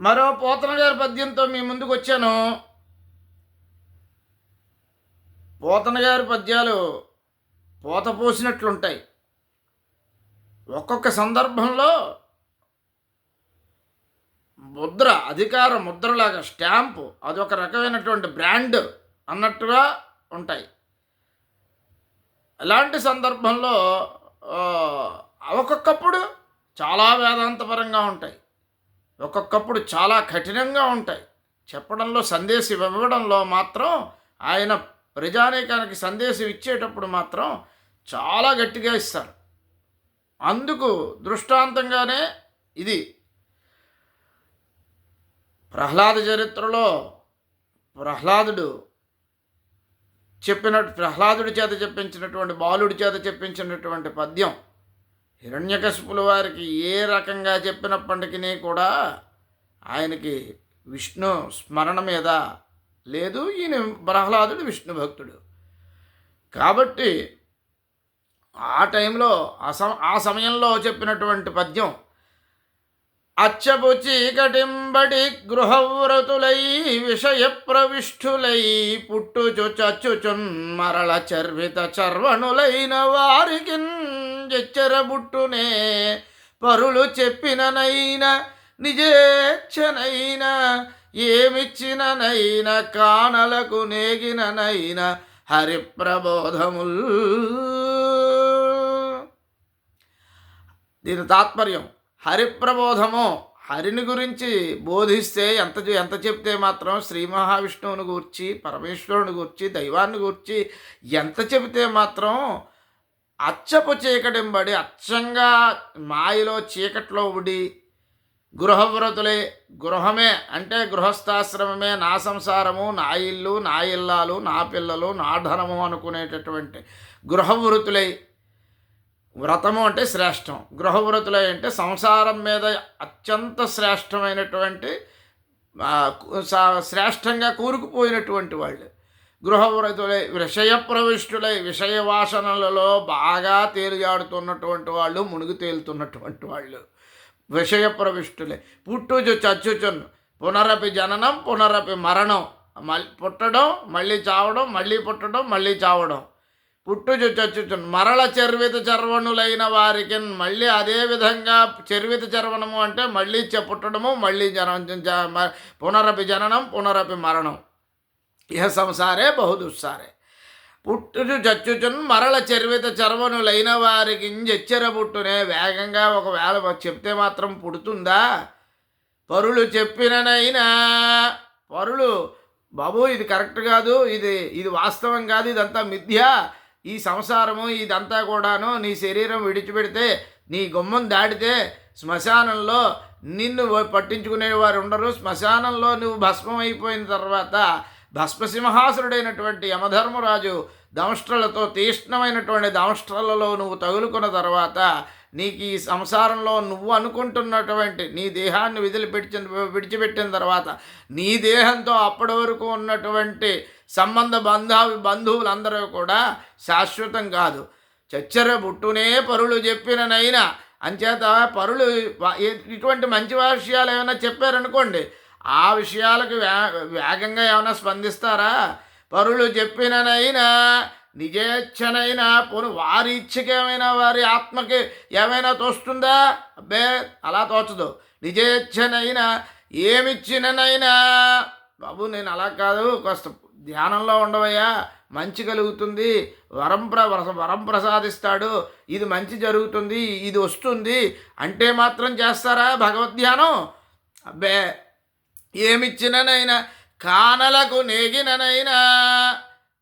మరో పోతన గారి పద్యంతో మీ ముందుకు వచ్చాను. పోతన గారి పద్యాలు పోత పోసినట్లుంటాయి. ఒక్కొక్క సందర్భంలో ముద్ర అధికార ముద్రలాగా స్టాంపు అదొక రకమైనటువంటి బ్రాండ్ అన్నట్టుగా ఉంటాయి. అలాంటి సందర్భంలో ఒక్కొక్కప్పుడు చాలా వేదాంతపరంగా ఉంటాయి. ఒక్కొక్కప్పుడు చాలా కఠినంగా ఉంటాయి. చెప్పడంలో సందేశం ఇవ్వడంలో మాత్రం ఆయన ప్రజానీకానికి సందేశం ఇచ్చేటప్పుడు మాత్రం చాలా గట్టిగా ఇస్తారు. అందుకు దృష్టాంతంగానే ఇది. ప్రహ్లాద చరిత్రలో ప్రహ్లాదుడు చెప్పినట్టు ప్రహ్లాదుడి చేత చెప్పించినటువంటి బాలుడి చేత చెప్పించినటువంటి పద్యం హిరణ్యకశిపుల వారికి ఏ రకంగా చెప్పినప్పటికీ కూడా ఆయనకి విష్ణు స్మరణ మీద లేదు. ఈయన ప్రహ్లాదుడు విష్ణు భక్తుడు. కాబట్టి ఆ టైంలో ఆ సమ ఆ సమయంలో చెప్పినటువంటి పద్యం అచ్చపు చీకటింబడి గృహవ్రతులై విషయ ప్రవిష్ఠులై పుట్టుచు చచ్చుచున్ మరల చర్విత చర్వణులైన వారికి చెచ్చరబుట్టునే పరులు చెప్పిననైన నిజేచ్ఛనైన ఏమిచ్చిననైన కానలకు నేగిననైన హరిప్రబోధముల్. దీని తాత్పర్యం హరిప్రబోధము. హరిని గురించి బోధిస్తే ఎంత ఎంత చెప్తే మాత్రం శ్రీ మహావిష్ణువుని గూర్చి పరమేశ్వరుని గూర్చి దైవాన్ని గూర్చి ఎంత చెబితే మాత్రం అచ్చపు చీకటింబడి అచ్చంగా మాయలో చీకట్లో ఉడి గృహవ్రతులే గృహమే అంటే గృహస్థాశ్రమమే నా సంసారము నా ఇల్లు నా ఇల్లాలు నా పిల్లలు నా ధనము అనుకునేటటువంటి గృహవృతులై వ్రతము అంటే శ్రేష్టం. గృహవ్రతులు అంటే సంసారం మీద అత్యంత శ్రేష్టమైనటువంటి శ్రేష్టంగా కూరుకుపోయినటువంటి వాళ్ళు. గృహవ్రతులై విషయ ప్రవిష్టులై విషయ వాసనలలో బాగా తేలియాడుతున్నటువంటి వాళ్ళు మునుగు తేలుతున్నటువంటి వాళ్ళు. విషయ ప్రవిష్టులే. పుట్టుచు చచ్చుచున్ పునరపి జననం పునరపి మరణం. మళ్ళీ పుట్టడం మళ్ళీ చావడం మళ్ళీ పుట్టడం మళ్ళీ చావడం. పుట్టుచు చచ్చుచున్ మరల చర్విత చర్వణులైన వారికి మళ్ళీ అదే విధంగా చర్విత చర్వణము అంటే మళ్ళీ చె- పుట్టడము మళ్ళీ జనం పునరపి జననం పునరపి మరణం. ఇహ సంసారే బహుదుస్సారే. పుట్టుచు చచ్చుచున్ మరల చర్విత చర్వణులైన వారికి ఎచ్చర పుట్టునే వేగంగా ఒకవేళ చెప్తే మాత్రం పుడుతుందా? పరులు చెప్పిననైనా పరులు బాబు ఇది కరెక్ట్ కాదు ఇది ఇది వాస్తవం కాదు ఇదంతా మిథ్య? ఈ సంసారము ఇదంతా కూడాను నీ శరీరం విడిచిపెడితే నీ గుమ్మం దాటితే శ్మశానంలో నిన్ను పట్టించుకునేవారు ఉండరు. శ్మశానంలో నువ్వు భస్మం అయిపోయిన తర్వాత భస్మసింహాసురుడైనటువంటి యమధర్మరాజు దంష్ట్రలతో తీక్ష్ణమైనటువంటి దంష్ట్రలలో నువ్వు తగులుకున్న తర్వాత నీకు ఈ సంసారంలో నువ్వు అనుకుంటున్నటువంటి నీ దేహాన్ని విదిలిపెట్టిన విడిచిపెట్టిన తర్వాత నీ దేహంతో అప్పటి వరకు ఉన్నటువంటి సంబంధ బంధావి బంధువులందరూ కూడా శాశ్వతం కాదు. చచ్చర బుట్టునే పరులు చెప్పిననైనా అంచేత పరులు ఇటువంటి మంచి విషయాలు ఏమైనా చెప్పారనుకోండి ఆ విషయాలకు వే వేగంగా ఏమైనా స్పందిస్తారా? పరులు చెప్పిననైనా నిజేచ్ఛనైనా పోను వారి ఇచ్చకేమైనా వారి ఆత్మకి ఏమైనా తోస్తుందా? అబ్బే అలా తోచదు. నిజేచ్ఛనైనా ఏమిచ్చిననైనా బాబు నేను అలా కాదు కాస్త ధ్యానంలో ఉండవయ్యా. మంచి కలుగుతుంది. వరం ప్ర వరం ప్రసాదిస్తాడు. ఇది మంచి జరుగుతుంది. ఇది వస్తుంది. అంటే మాత్రం చేస్తారా భగవద్ ధ్యానం? అబ్బే ఏమిచ్చిననైనా కానలకు నేగిననైనా.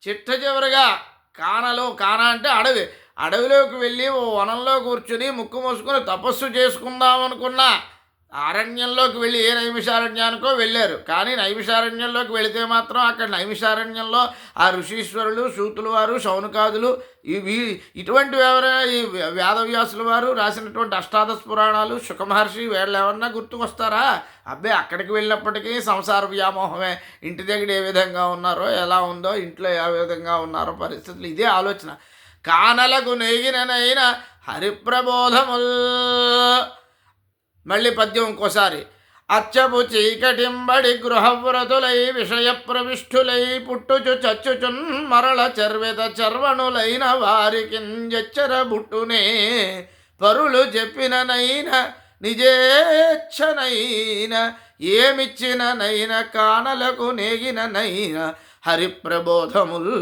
చిట్ట చివరిగా కానలో కాన అంటే అడవి. అడవిలోకి వెళ్ళి ఓ వనంలో కూర్చుని ముక్కు మూసుకొని తపస్సు చేసుకుందాం అనుకున్నా. అరణ్యంలోకి వెళ్ళి ఏ నైమిషారణ్యానికో వెళ్ళారు. కానీ నైమిషారణ్యంలోకి వెళితే మాత్రం అక్కడ నైమిషారణ్యంలో ఆ ఋషీశ్వరులు సూతులు వారు శౌనకాదులు ఇవి ఇటువంటి ఎవరైనా ఈ వేదవ్యాసుల వారు రాసినటువంటి అష్టాదశ పురాణాలు సుఖమహర్షి వీళ్ళు ఏమన్నా గుర్తుకొస్తారా? అబ్బే అక్కడికి వెళ్ళినప్పటికీ సంసార వ్యామోహమే. ఇంటి దగ్గర ఏ విధంగా ఉన్నారో ఎలా ఉందో ఇంట్లో ఏ విధంగా ఉన్నారో పరిస్థితులు ఇదే ఆలోచన. కానలకు నెగిననైన హరిప్రబోధముల్ మళ్ళీ పద్యం ఇంకోసారి. అచ్చపు చీకటింబడి గృహవ్రతులై విషయ ప్రవిష్ఠులై పుట్టుచు చచ్చుచున్ మరల చర్విత చర్వణులైన వారికి జచ్చర బుట్టునే పరులు చెప్పిననైన నిజేచ్ఛనైన ఏమిచ్చిననైన కానలకు నేగిననైన హరిప్రబోధముల్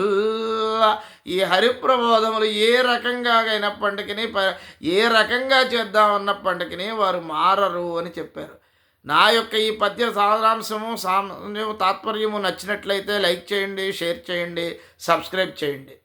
ఈ హరిప్రబోధములు ఏ రకంగా అయినప్పటికీ ప- ఏ రకంగా చేద్దామన్నప్పటికీ వారు మారరు అని చెప్పారు. నా యొక్క ఈ పద్య సారాంశము సామ్యము తాత్పర్యము నచ్చినట్లయితే లైక్ చేయండి షేర్ చేయండి సబ్స్క్రైబ్ చేయండి.